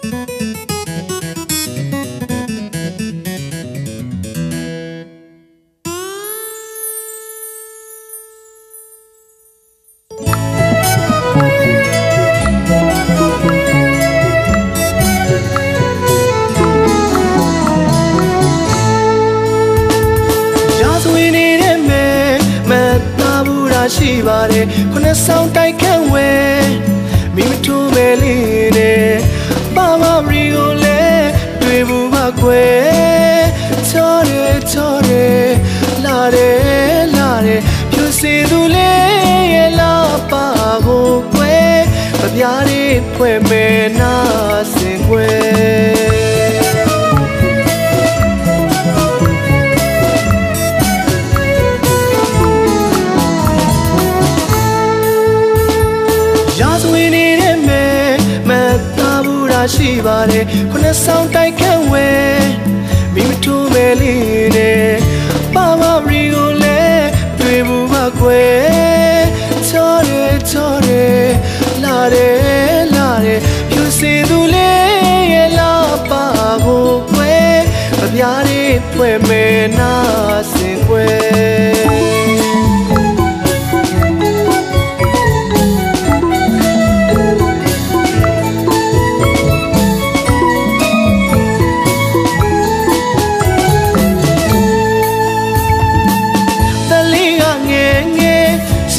ရာဇဝင်နေတဲ့မဲမတ်သားဘူးရာရှိပါတယ်ခုနှစ်ဆောင်တိုက်ခန့်ဝဲမိမထိုးမဲလေးနဲ့ ပါကွယ်ချောတယ်ချောတယ်လာတယ်လာတယ်ဖြူစင်သူလေးရဲ့လာပါကိုကွယ်မပြားလေးဖွဲ့မဲနာစင်ကွယ် ရာရှိပါတယ်ခုနှစ်ဆောင်တိုက်ခန့်ဝဲမိမထိုးမဲလေးနဲ့ပါမရီကိုလည်းတွေ့ဘူးပါကွယ်ချောတယ်ချောတယ်လာတယ်လာတယ်ဖြူစင်သူလေးရဲ့လာပါကိုကွယ်မပြားလေးဖွဲ့မဲနာစင်ကွယ်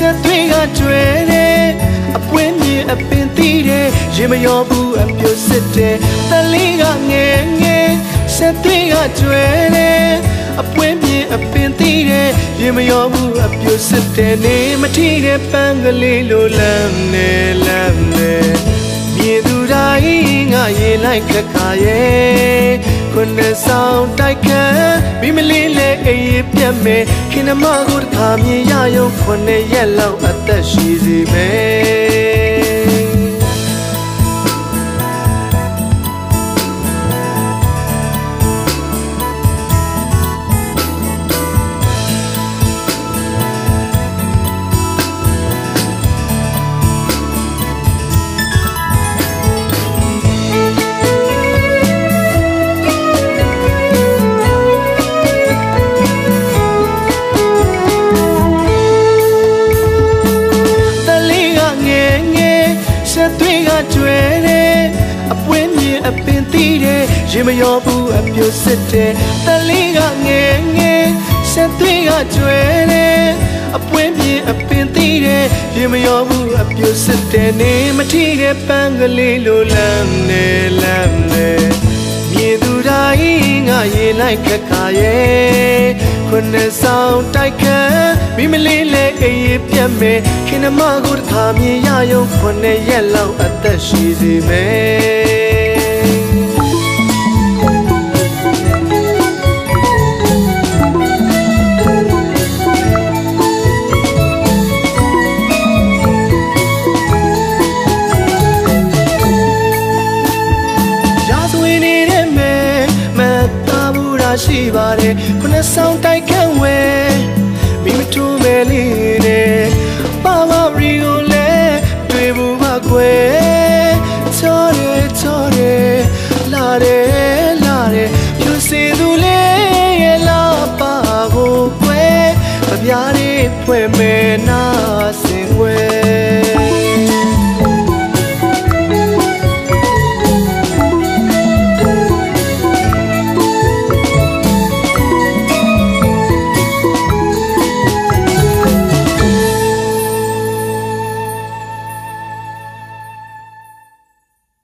ဆက်သွေးကကျွဲတယ်အပွင့်မြင်အပင်သီးတယ်ရေမရောဘူးအပြိုစစ်တယ်တလေးကငယ်ငယ်ဆက်သွေးကကျွဲတယ်အပွင့်မြင်အပင်သီးတယ်ရေမရောဘူးအပြိုစစ်တယ်နေမထီတဲ့ပန်းကလေးလိုလမ်းနေလမ်းနေမြင်သူတိုင်းငါရေလိုက်ခက်ခါရဲ့ ခုနှစ်ဆောင်တိုက်ခန်းမိမလေးလဲအေးပြတ်မယ်ခင်နမကိုတစ်ခါမြင်ရရုံခုနှစ်ရက်လောက်အသက်ရှိစီမယ် ရေမရောဘူးအပြိုစစ်တယ်တလေးကငယ်ငယ်ဆက်သွေးကကျွဲတယ်အပွင့်မြင်အပင်သီးတယ်ရေမရောဘူးအပြိုစစ်တယ်နေမထီတဲ့ပန်းကလေးလိုလမ်းနေလမ်းနေမြင်သူတိုင်းငါရေလိုက်ခက်ခါရဲ့ခုနှစ်ဆောင်တိုက်ခန်းမိမလေးလဲအေးပြတ်မယ်ခင်နမကိုတစ်ခါမြင်ရရုံခုနှစ်ရက်လောက်အသက်ရှိစေမယ် ရာရှိပါတယ်ခုနှစ်ဆောင်တိုက်ခန့်ဝဲမိမထိုးမဲလေးနဲ့ပါမရီကိုလည်းတွေ့ဘူးပါကွယ်ချောတယ်ချောတယ်လာတယ်လာတယ်ဖြူစင်သူလေးရဲ့လာပါကိုကွယ်မပြားလေးဖွဲ့မဲနာစင်ကွယ်